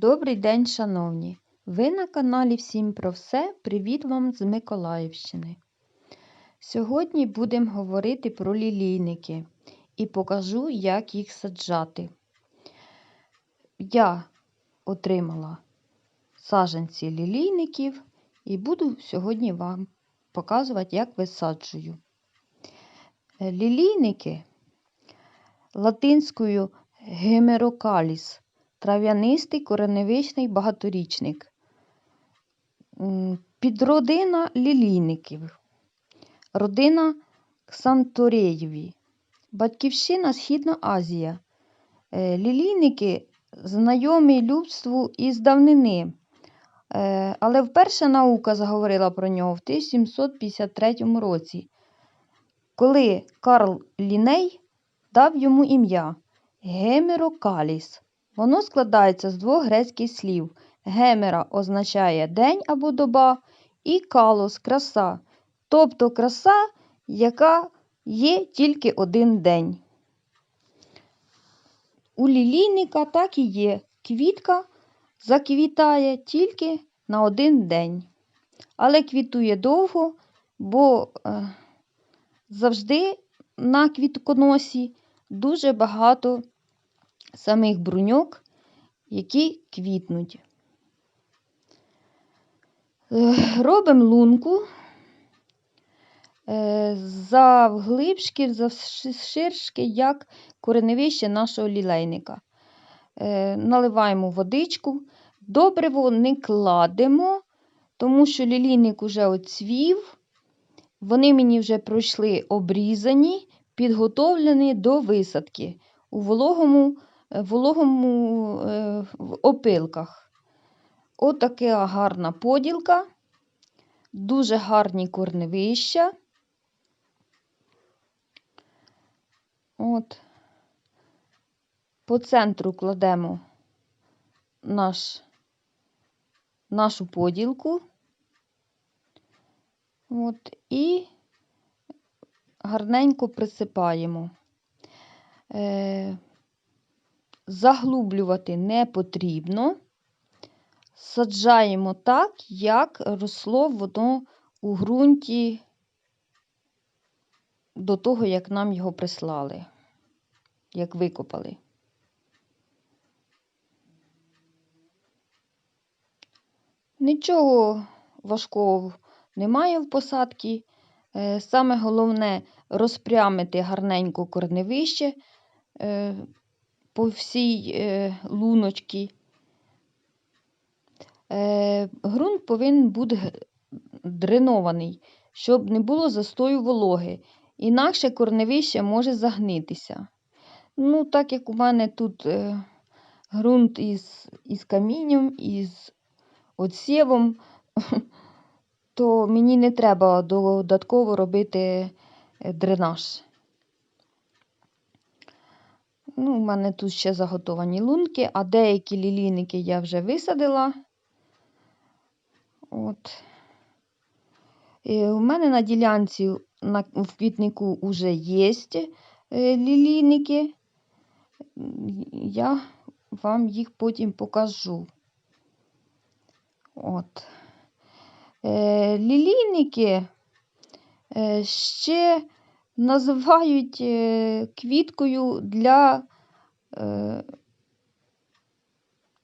Добрий день, шановні! Ви на каналі Всім про все. Привіт вам з Миколаївщини. Сьогодні будемо говорити про лілійники і покажу, як їх саджати. Я отримала саджанці лілійників і буду сьогодні вам показувати, як висаджую. Лілійники латинською гемерокаліс трав'янистий кореневичний багаторічник. Підродина лілійників, родина Ксантореєві, Батьківщина Східна Азія. Е, лілійники знайомі людству із давнини, е, але вперше наука заговорила про нього в 1753 році, коли Карл Ліней дав йому ім'я Гемерокаліс. Воно складається з двох грецьких слів. Гемера означає день або доба, і калос краса, тобто краса, яка є тільки один день. У лілійника так і є. Квітка заквітає тільки на один день. Але квітує довго, бо е, завжди на квітконосі дуже багато самих бруньок, які квітнуть. Е, робимо лунку е, завглибшки, завширшки, як кореневище нашого лілейника. Е, наливаємо водичку, добриво не кладемо, тому що лілійник вже оцвів, вони мені вже пройшли обрізані, підготовлені до висадки у вологому вологому е, в опилках. Отака гарна поділка, дуже гарні корневища. От. По центру кладемо наш, нашу поділку. От, і гарненько присипаємо. Е, заглублювати не потрібно. Саджаємо так, як росло воно у ґрунті до того, як нам його прислали, як викопали. Нічого важкого немає в посадці. Е, саме головне розпрямити гарненько корневище, е, по всій е, луночці. Е, Грунт повинен бути дренований, щоб не було застою вологи. Інакше корневище може загнитися. Ну, так як у мене тут е, ґрунт із із камінням, із отсєвом, то мені не треба додатково робити е, дренаж. Ну, У мене тут ще заготовані лунки, а деякі лілійники я вже висадила. От. І У мене на ділянці на, в квітнику вже є е, лілійники. Я вам їх потім покажу. От. Е, Лілійники е, ще називають е, квіткою для е,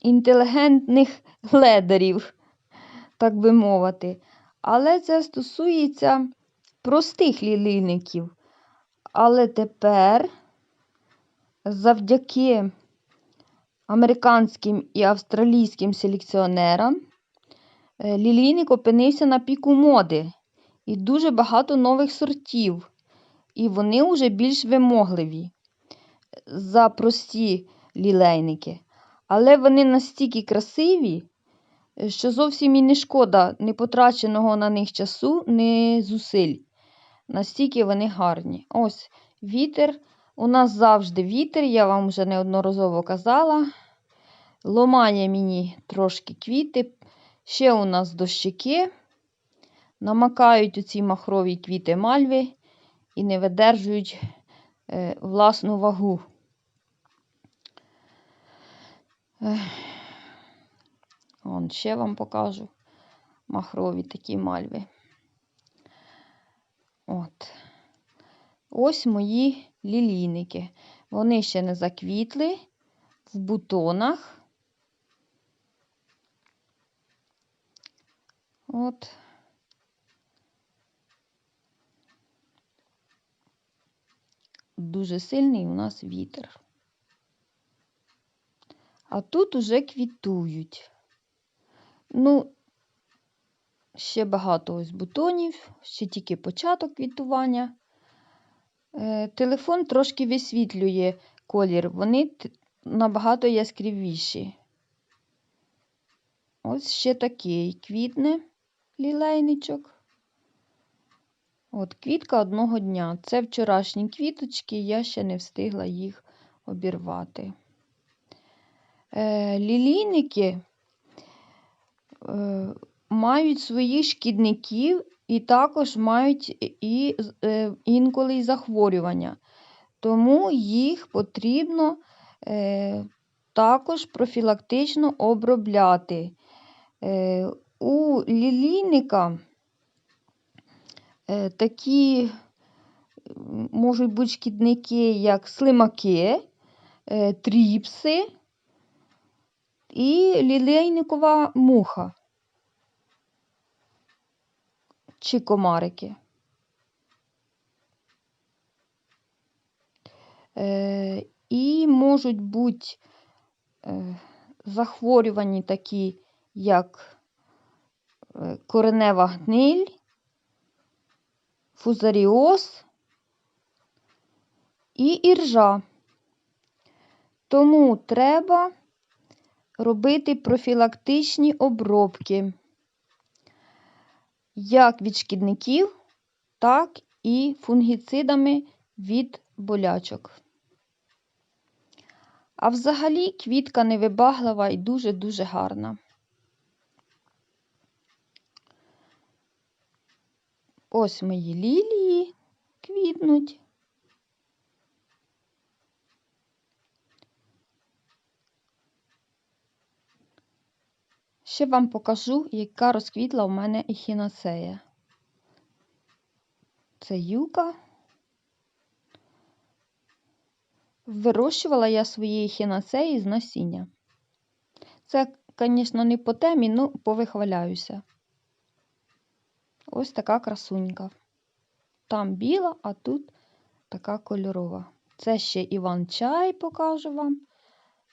інтелігентних ледерів, так би мовити. Але це стосується простих лілійників. Але тепер, завдяки американським і австралійським селекціонерам, е, лілійник опинився на піку моди і дуже багато нових сортів і вони вже більш вимогливі за прості лілейники. Але вони настільки красиві, що зовсім і не шкода не потраченого на них часу, не зусиль. Настільки вони гарні. Ось вітер. У нас завжди вітер, я вам вже неодноразово казала. Ломає мені трошки квіти. Ще у нас дощики. Намакають оці махрові квіти мальви і не видержують е, власну вагу. Вон ще вам покажу махрові такі мальви. От. Ось мої лілійники. Вони ще не заквітли в бутонах. От. Дуже сильний у нас вітер. А тут уже квітують. Ну, ще багато ось бутонів, ще тільки початок квітування. Е, телефон трошки висвітлює колір, вони набагато яскравіші. Ось ще такий квітне лілейничок. От квітка одного дня. Це вчорашні квіточки, я ще не встигла їх обірвати. Е, лілійники е, мають своїх шкідників і також мають і е, інколи й захворювання. Тому їх потрібно е, також профілактично обробляти. Е, у лілійника такі можуть бути шкідники, як слимаки, е, тріпси і лілейникова муха чи комарики. Е, і можуть бути е, захворювані такі, як е, коренева гниль, фузаріоз і іржа. Тому треба робити профілактичні обробки як від шкідників, так і фунгіцидами від болячок. А взагалі квітка невибаглива і дуже-дуже гарна. Ось мої лілії квітнуть. Ще вам покажу, яка розквітла у мене ехінацея. Це юка. Вирощувала я свої ехінацеї з насіння. Це, звісно, не по темі, ну повихваляюся. Ось така красунька. Там біла, а тут така кольорова. Це ще Іван-чай покажу вам.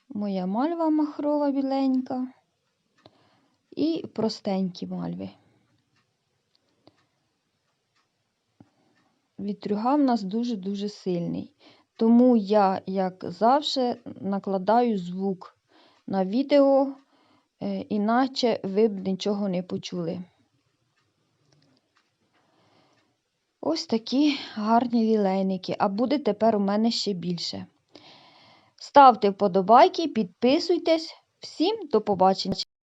Моя мальва махрова біленька. І простенькі мальви. Вітрюга в нас дуже-дуже сильний. Тому я, як завжди, накладаю звук на відео, е, іначе ви б нічого не почули. Ось такі гарні вілейники, а буде тепер у мене ще більше. Ставте вподобайки, підписуйтесь. Всім до побачення!